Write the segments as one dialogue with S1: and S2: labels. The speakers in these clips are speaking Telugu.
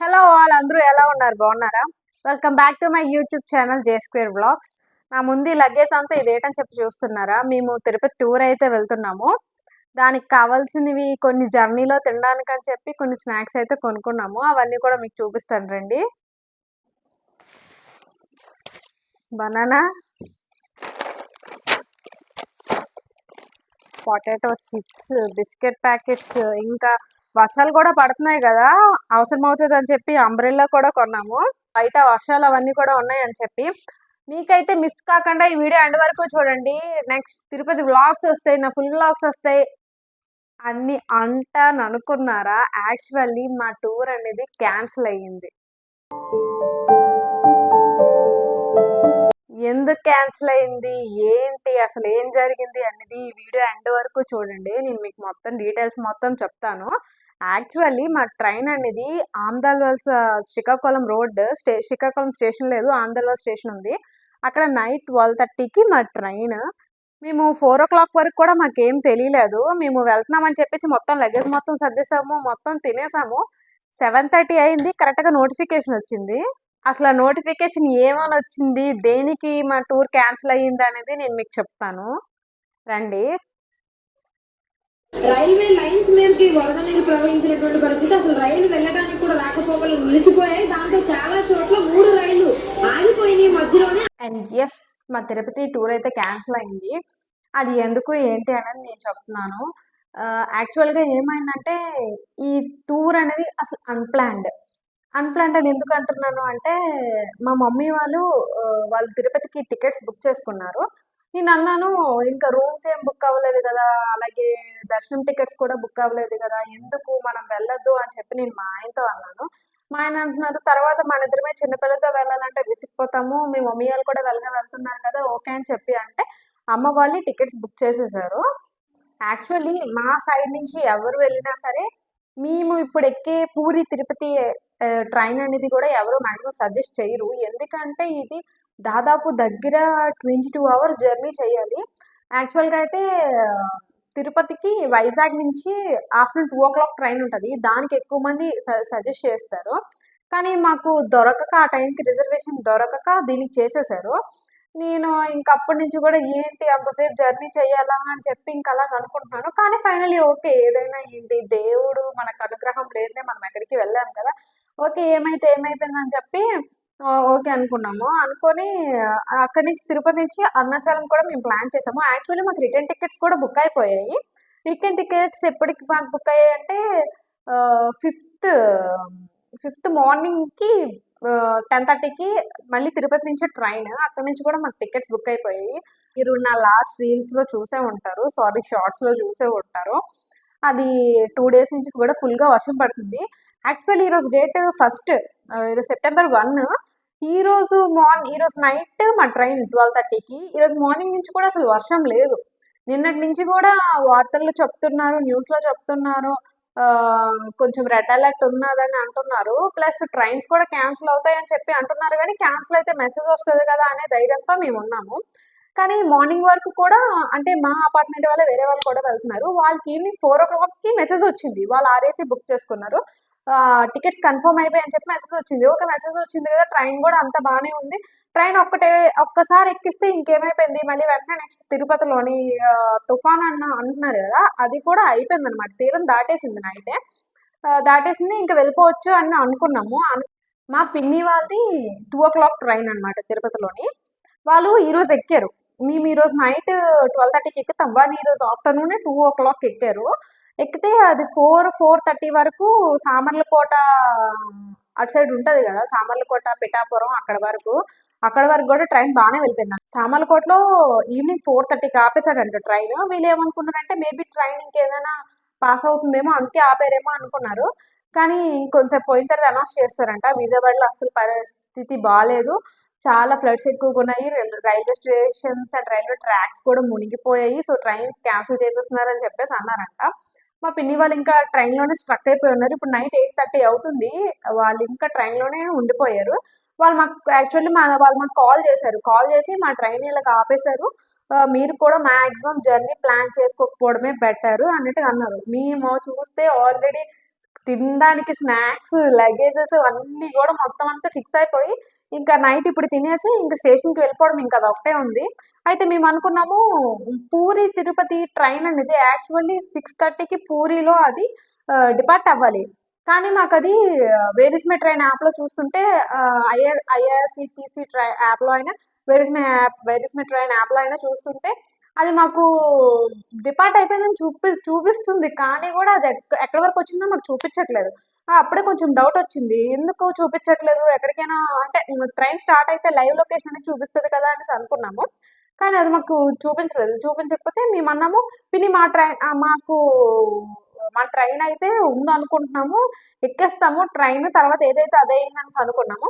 S1: హలో ఆల్ అందరూ ఎలా ఉన్నారు? బాగున్నారా? Welcome back to my YouTube channel J square blogs నా ముందు లగేజ్ అంతా ఇదేటని చెప్పి చూస్తున్నారా? మేము తిరుపతి టూర్ అయితే వెళ్తున్నాము. దానికి కావాల్సినవి కొన్ని జర్నీలో తినడానికి అని చెప్పి కొన్ని స్నాక్స్ అయితే కొనుక్కున్నాము. అవన్నీ కూడా మీకు చూపిస్తాను రండి. Banana potato chips biscuit packets ఇంకా వర్షాలు కూడా పడుతున్నాయి కదా అవసరం అవుతుంది అని చెప్పి అంబ్రెల్లా కూడా కొన్నాము. బయట వర్షాలు అవన్నీ కూడా ఉన్నాయి అని చెప్పి. మీకైతే మిస్ కాకుండా ఈ వీడియో ఎండ్ వరకు చూడండి. నెక్స్ట్ తిరుపతి వ్లాగ్స్ వస్తాయి నా ఫుల్ వ్లాగ్స్ వస్తాయి. అన్ని అంటాను అనుకున్నారా? యాక్చువల్లీ మా టూర్ అనేది క్యాన్సిల్ అయ్యింది. ఎందుకు క్యాన్సిల్ అయింది ఏంటి? అసలు ఏం జరిగింది? అనేది ఈ వీడియో ఎండ్ వరకు చూడండి. నేను మీకు మొత్తం డీటెయిల్స్ మొత్తం చెప్తాను. యాక్చువల్లీ మా ట్రైన్ అనేది ఆమ్దాల్వల్స్ Srikakulam road stay Srikakulam station లేదు ఆమ్దాల్వల్ స్టేషన్ ఉంది. అక్కడ నైట్ ట్వెల్వ్ థర్టీకి మా ట్రైన్. మేము ఫోర్ ఓ క్లాక్ వరకు కూడా మాకేం తెలియలేదు. మేము వెళ్తున్నామని చెప్పేసి మొత్తం లగేజ్ మొత్తం సర్దేశాము మొత్తం తినేసాము. సెవెన్ థర్టీ అయింది కరెక్ట్గా నోటిఫికేషన్ వచ్చింది. అసలు ఆ నోటిఫికేషన్ ఏమని వచ్చింది దేనికి మా టూర్ క్యాన్సిల్ అయ్యింది అనేది నేను మీకు చెప్తాను. రండి.
S2: రైల్వే లైన్స్ మీదకి వరద నీరు ప్రవహించినటువంటి పరిస్థితి. అసలు రైలు వెళ్ళడానికి కూడా రాకపోకలు నిలిచిపోయాయి. దాంతో చాలా చోట్ల మూడు రైళ్ళు ఆగిపోయినాయి మధ్యలోనే.
S1: అండ్ ఎస్ మా తిరుపతి టూర్ అయితే క్యాన్సిల్ అయింది. అది ఎందుకు ఏంటి అనేది నేను చెప్తున్నాను. యాక్చువల్గా ఏమైందంటే ఈ టూర్ అనేది అసలు అన్ప్లాన్డ్ అన్ప్లాన్డ్ అని ఎందుకు అంటున్నాను అంటే మా మమ్మీ వాళ్ళు వాళ్ళు తిరుపతికి టికెట్స్ బుక్ చేసుకున్నారు. నేను అన్నాను ఇంకా రూమ్స్ ఏం బుక్ అవ్వలేదు కదా అలాగే దర్శనం టికెట్స్ కూడా బుక్ అవ్వలేదు కదా ఎందుకు మనం వెళ్ళొద్దు అని చెప్పి నేను మా ఆయనతో అన్నాను. మా ఆయన అంటున్నారు తర్వాత మన ఇద్దరమే చిన్నపిల్లలతో వెళ్ళాలంటే విసిగిపోతాము మీ మమ్మీ వాళ్ళు కూడా వెళ్ళగా వెళ్తున్నారు కదా ఓకే అని చెప్పి అంటే అమ్మ వాళ్ళు టికెట్స్ బుక్ చేసేసారు. యాక్చువల్లీ మా సైడ్ నుంచి ఎవరు వెళ్ళినా సరే మేము ఇప్పుడు ఎక్కే పూరి తిరుపతి ట్రైన్ అనేది కూడా ఎవరు మాక్సిమం సజెస్ట్ చేయరు. ఎందుకంటే ఇది దాదాపు దగ్గర ట్వంటీ టూ అవర్స్ జర్నీ చేయాలి. యాక్చువల్గా అయితే తిరుపతికి వైజాగ్ నుంచి afternoon two o'clock train ఉంటుంది. దానికి ఎక్కువ మంది సజెస్ట్ చేస్తారు. కానీ మాకు దొరకక ఆ టైంకి రిజర్వేషన్ దొరకక దీనికి చేసేసారు. నేను ఇంకప్పటి నుంచి కూడా ఏంటి అంతసేపు జర్నీ చేయాలా అని చెప్పి ఇంకా అలా అనుకుంటున్నాను. కానీ ఫైనలీ ఓకే ఏదైనా ఏంటి దేవుడు మనకు అనుగ్రహం లేదే మనం ఎక్కడికి వెళ్ళాం కదా. ఓకే ఏమైతే ఏమైపోయిందని చెప్పి ఓకే అనుకున్నాము. అనుకొని అక్కడి నుంచి తిరుపతి నుంచి అరుణాచలం కూడా మేము ప్లాన్ చేసాము. యాక్చువల్లీ మాకు రిటర్న్ టికెట్స్ కూడా బుక్ అయిపోయాయి. రిటర్న్ టికెట్స్ ఎప్పటికి మాకు బుక్ అయ్యాయి అంటే ఫిఫ్త్ ఫిఫ్త్ మార్నింగ్కి టెన్ థర్టీకి మళ్ళీ తిరుపతి నుంచి ట్రైన్. అక్కడ నుంచి కూడా మాకు టికెట్స్ బుక్ అయిపోయాయి. మీరు నా లాస్ట్ రీల్స్లో చూసే ఉంటారు. సారీ షార్ట్స్లో చూసే ఉంటారు. అది టూ డేస్ నుంచి కూడా ఫుల్గా వర్షం పడుతుంది. యాక్చువల్లీ ఈరోజు డేట్ ఫస్ట్ ఈరోజు సెప్టెంబర్ వన్. ఈరోజు మార్నింగ్ ఈరోజు నైట్ మా ట్రైన్ ట్వెల్వ్ థర్టీకి ఈరోజు మార్నింగ్ నుంచి కూడా అసలు వర్షం లేదు. నిన్నటి నుంచి కూడా వార్తల్లో చెప్తున్నారు న్యూస్లో చెప్తున్నారు కొంచెం రెడ్ అలర్ట్ ఉన్నదని అంటున్నారు. ప్లస్ ట్రైన్స్ కూడా క్యాన్సిల్ అవుతాయని చెప్పి అంటున్నారు కానీ క్యాన్సిల్ అయితే మెసేజ్ వస్తుంది కదా అనే ధైర్యంతో మేము ఉన్నాము. కానీ మార్నింగ్ వరకు కూడా అంటే మా అపార్ట్మెంట్ వాళ్ళే వేరే వాళ్ళు కూడా వెళ్తున్నారు. వాళ్ళకి ఈవినింగ్ ఫోర్ ఓ క్లాక్కి మెసేజ్ వచ్చింది. వాళ్ళు ఆర్ఏసీ బుక్ చేసుకున్నారు. టికెట్స్ కన్ఫర్మ్ అయిపోయి అని చెప్పి మెసేజ్ వచ్చింది. ఒక మెసేజ్ వచ్చింది కదా ట్రైన్ కూడా అంత బాగానే ఉంది. ట్రైన్ ఒక్కటే ఒక్కసారి ఎక్కిస్తే ఇంకేమైపోయింది? మళ్ళీ వెంటనే నెక్స్ట్ తిరుపతిలోని తుఫాన్ అన్న అంటున్నారు కదా అది కూడా అయిపోయింది అనమాట తీరం దాటేసింది నైటే దాటేసింది ఇంకా వెళ్ళిపోవచ్చు అని అనుకున్నాము. మా పిన్ని వాళ్ళది టూ ఓ క్లాక్ ట్రైన్ అనమాట తిరుపతిలోని. వాళ్ళు ఈరోజు ఎక్కారు. మేము ఈరోజు నైట్ ట్వెల్వ్ థర్టీకి ఎక్కుతాం. వాళ్ళు ఈరోజు ఆఫ్టర్నూన్ టూ ఓ క్లాక్ ఎక్కారు. ఎక్కితే అది ఫోర్ ఫోర్ థర్టీ వరకు సామర్లకోట అటు సైడ్ ఉంటుంది కదా సామర్లకోట పిఠాపురం అక్కడ వరకు. అక్కడ వరకు కూడా ట్రైన్ బాగానే వెళ్ళిపోయింది. సామర్లకోటలో ఈవినింగ్ ఫోర్ థర్టీకి ఆపేశాడంట ట్రైన్. వీళ్ళు ఏమనుకున్నారంటే మేబీ ట్రైన్ ఇంకేదైనా పాస్ అవుతుందేమో అందుకే ఆపేరేమో అనుకున్నారు. కానీ ఇంకొంచెం పోయిన తర్వాత అనౌన్స్ చేస్తారంట విజయవాడలో అసలు పరిస్థితి బాగాలేదు చాలా ఫ్లడ్స్ ఎక్కువగా ఉన్నాయి. Rail- railway stations and railway tracks కూడా మునిగిపోయాయి. సో ట్రైన్స్ క్యాన్సిల్ చేసేస్తున్నారని చెప్పేసి అన్నారంట. మా పిన్ని వాళ్ళు ఇంకా ట్రైన్లోనే స్ట్రక్ అయిపోయి ఉన్నారు. ఇప్పుడు నైట్ ఎయిట్ థర్టీ అవుతుంది. వాళ్ళు ఇంకా ట్రైన్లోనే ఉండిపోయారు. వాళ్ళు మాకు యాక్చువల్లీ మా వాళ్ళు మాకు కాల్ చేశారు. కాల్ చేసి మా ట్రైన్ ఇలాగ ఆపేశారు. మీరు కూడా మ్యాక్సిమం జర్నీ ప్లాన్ చేసుకోకపోవడమే బెటర్ అన్నట్టు అన్నారు. మేము చూస్తే ఆల్రెడీ తినడానికి స్నాక్స్ లగేజెస్ అన్నీ కూడా మొత్తం అంతా ఫిక్స్ అయిపోయి ఇంకా నైట్ ఇప్పుడు తినేసి ఇంకా స్టేషన్కి వెళ్ళిపోవడం ఇంకా అదొకటే ఉంది. అయితే మేము అనుకున్నాము పూరి తిరుపతి ట్రైన్ అనేది యాక్చువల్లీ సిక్స్ థర్టీకి పూరిలో అది డిపార్ట్ అవ్వాలి. కానీ మాకు అది వేరిస్ మై ట్రైన్ యాప్లో చూస్తుంటే ఐఆర్ ఐఆర్సిటీసీ ట్రై యాప్లో అయినా where is my app where is my train యాప్లో అయినా చూస్తుంటే అది మాకు డిపార్ట్ అయిపోయిందని చూపి చూపిస్తుంది. కానీ కూడా అది ఎక్క ఎక్కడి వరకు వచ్చిందో మాకు చూపించట్లేదు. అప్పుడే కొంచెం డౌట్ వచ్చింది. ఎందుకు చూపించట్లేదు? ఎక్కడికైనా అంటే ట్రైన్ స్టార్ట్ అయితే లైవ్ లొకేషన్ అనేది చూపిస్తుంది కదా అనేసి అనుకున్నాము. కానీ అది మాకు చూపించలేదు. చూపించకపోతే మేము అన్నాము పిని మా ట్రైన్ మాకు మా ట్రైన్ అయితే ఉందనుకుంటున్నాము ఎక్కేస్తాము ట్రైన్ తర్వాత ఏదైతే అదే అయిందని అనుకున్నాము.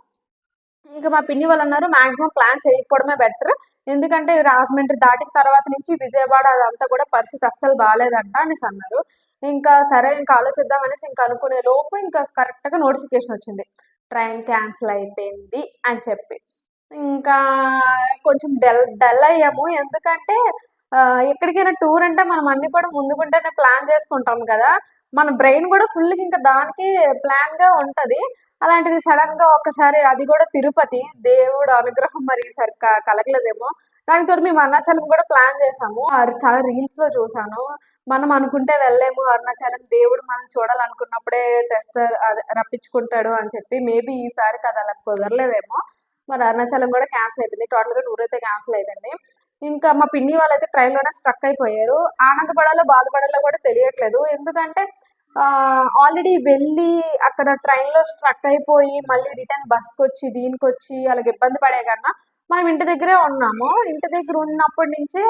S1: ఇంకా మా పిన్ని వాళ్ళు అన్నారు మాక్సిమం ప్లాన్ చేయకపోవడమే బెటర్. ఎందుకంటే రాజమండ్రి దాటిన తర్వాత నుంచి విజయవాడ అదంతా కూడా పరిస్థితి అస్సలు బాగాలేదంట అనేసి అన్నారు. ఇంకా సరే ఇంకా ఆలోచిద్దాం అనేసి ఇంకా అనుకునే లోపు ఇంకా కరెక్ట్గా నోటిఫికేషన్ వచ్చింది. ట్రైన్ క్యాన్సిల్ అయిపోయింది అని చెప్పి. ఇంకా కొంచెం డల్ డల్ అయ్యాము. ఎందుకంటే ఎక్కడికైనా టూర్ అంటే మనం అన్ని కూడా ముందుకుంటేనే ప్లాన్ చేసుకుంటాం కదా. మన బ్రెయిన్ కూడా ఫుల్ ఇంకా దానికి ప్లాన్గా ఉంటది. అలాంటిది సడన్గా ఒక్కసారి అది కూడా తిరుపతి దేవుడు అనుగ్రహం మరి ఈసారి కలగలేదేమో. దానితో మేము అరుణాచలం కూడా ప్లాన్ చేసాము. అది చాలా రీల్స్లో చూసాను. మనం అనుకుంటే వెళ్ళలేము. అరుణాచలం దేవుడు మనం చూడాలనుకున్నప్పుడే తెస్తారు అదే రప్పించుకుంటాడు అని చెప్పి మేబీ ఈసారి కదా అలా కుదరలేదేమో. మరి అరుణాచలం కూడా క్యాన్సిల్ అయిపోయింది. టోటల్గా టూర్ అయితే క్యాన్సిల్ అయిపోయింది. ఇంకా మా పిన్ని వాళ్ళైతే ట్రైన్లోనే స్ట్రక్ అయిపోయారు. ఆనందపడాలో బాధపడాలో కూడా తెలియట్లేదు. ఎందుకంటే ఆల్రెడీ వెళ్ళి అక్కడ ట్రైన్లో స్ట్రక్ అయిపోయి మళ్ళీ రిటర్న్ బస్కి వచ్చి దీనికి వచ్చి అలాగే ఇబ్బంది పడే కన్నా మనం ఇంటి దగ్గరే ఉన్నాము. ఇంటి దగ్గర ఉన్నప్పటి నుంచే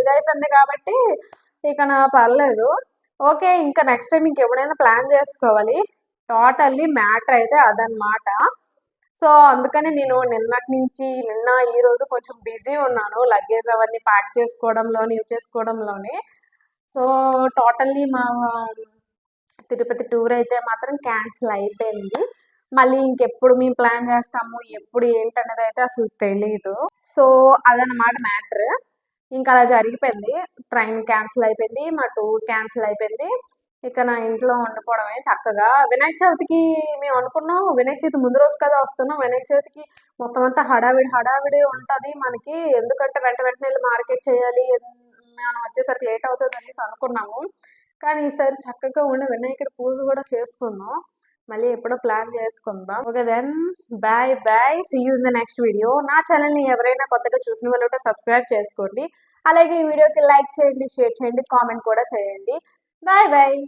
S1: ఇదైపోయింది కాబట్టి ఇక నా పర్లేదు. ఓకే ఇంకా నెక్స్ట్ టైం ఇంకెప్పుడైనా ప్లాన్ చేసుకోవాలి. టోటల్లీ మ్యాటర్ అయితే అదనమాట సో అందుకని నేను నిన్నటి నుంచి నిన్న ఈ రోజు కొంచెం బిజీ ఉన్నాను. లగేజ్ అవన్నీ ప్యాక్ చేసుకోవడంలోని యూజ్ చేసుకోవడంలోనే. సో టోటల్లీ మా తిరుపతి టూర్ అయితే మాత్రం క్యాన్సిల్ అయిపోయింది. మళ్ళీ ఇంకెప్పుడు మేము ప్లాన్ చేస్తాము ఎప్పుడు ఏంటనేది అయితే అసలు తెలీదు. సో అదనమాట మ్యాటర్. ఇంకా అలా జరిగిపోయింది. ట్రైన్ క్యాన్సిల్ అయిపోయింది మా టూర్ క్యాన్సిల్ అయిపోయింది. ఇక నా ఇంట్లో వండుకోవడమే చక్కగా. వినాయక చవితికి మేము అనుకున్నాం వినాయక చవితి ముందు రోజు కదా వస్తున్నాం. వినాయక చవితికి మొత్తం అంతా హడావిడి హడావిడి ఉంటుంది మనకి. ఎందుకంటే వెంట వెంటనే వెళ్ళి మార్కెట్ చేయాలి మనం వచ్చేసరికి లేట్ అవుతుంది అనేసి అనుకున్నాము. కానీ ఈసారి చక్కగా ఉండి వినాయకుడి పూజ కూడా చేసుకున్నాం. మళ్ళీ ఎప్పుడో ప్లాన్ చేసుకుందాం. Okay then bye bye. See you in the next video నా ఛానల్ని ఎవరైనా కొత్తగా చూసిన వాళ్ళు సబ్స్క్రైబ్ చేసుకోండి. అలాగే ఈ వీడియోకి లైక్ చేయండి షేర్ చేయండి కామెంట్ కూడా చేయండి. Bye bye